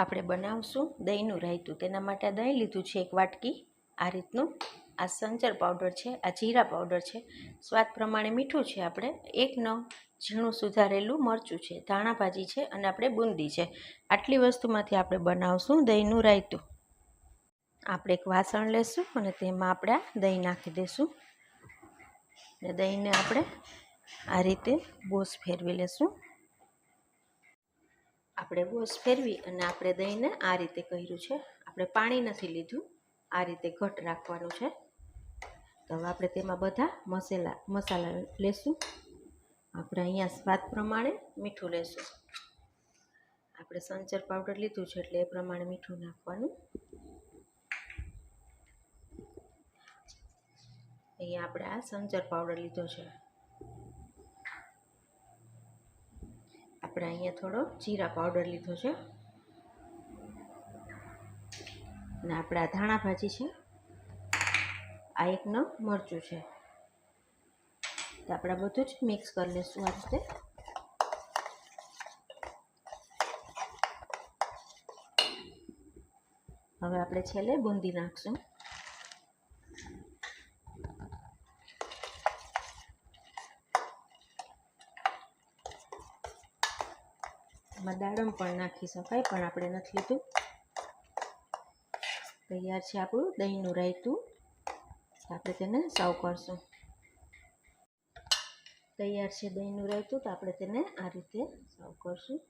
આપણે બનાવશું દહીંનું રાયતું. તેના માટે દહીં લીધું છે એક વાટકી. આ રીતનું. આ સંચર પાવડર છે, આ જીરા પાવડર છે. સ્વાદ પ્રમાણે મીઠું છે આપણે. એક નવ ઝીણું સુધારેલું મરચું છે. ધાણા ભાજી છે અને આપણે બુંદી છે. આટલી વસ્તુમાંથી આપણે બનાવશું દહીંનું રાયતું. આપણે એક વાસણ લેશું અને તેમાં આપણે દહીં નાખી દઈશું અને દહીંને આપણે આ રીતે બોસ ફેરવી લેશું. આપણે બોસ ફેરવી અને આપણે દહીંને આ રીતે કર્યું છે. આપણે પાણી નથી લીધું. આ રીતે ઘટ રાખવાનું છે. તો હવે આપણે તેમાં બધા મસાલા મસાલા લેશું. આપણે અહીંયા સ્વાદ પ્રમાણે મીઠું લેશું. આપણે સંચર પાવડર લીધું છે એટલે એ પ્રમાણે મીઠું નાખવાનું. અહીંયા આપણે આ સંચર પાવડર લીધો છે. આપણે અહીંયા થોડો જીરા પાવડર લીધો છે. અને આપણે આ ધાણા ભાજી છે. આ એક મરચું છે. તો આપણે બધું જ મિક્સ કરી લઈશું આ રીતે. હવે આપણે છેલ્લે બુંદી નાખશું. એમાં દાડમ પણ નાખી શકાય, પણ આપણે નથી લીધું. તૈયાર છે આપણું દહીંનું રાયતું. આપણે તેને સાવ કરશું. તૈયાર છે દહીંનું રાયતું, તો આપણે તેને આ રીતે સાવ કરશું.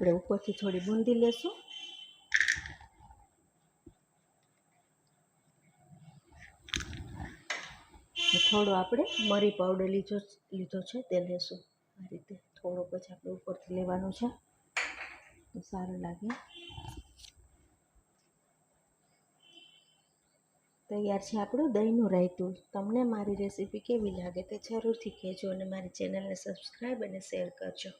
આપણે ઉપરથી થોડી બુંદી લેશું. થોડો આપણે મરી પાવડર લીધો લીધો છે તે લેશું. આ રીતે થોડો પછી આપણે ઉપરથી લેવાનું છે. તો સારું લાગે. તૈયાર છે આપણું દહીંનું રાયતું. તમને મારી રેસીપી કેવી લાગે તે જરૂરથી કહેજો અને મારી ચેનલને સબસ્ક્રાઈબ અને શેર કરજો.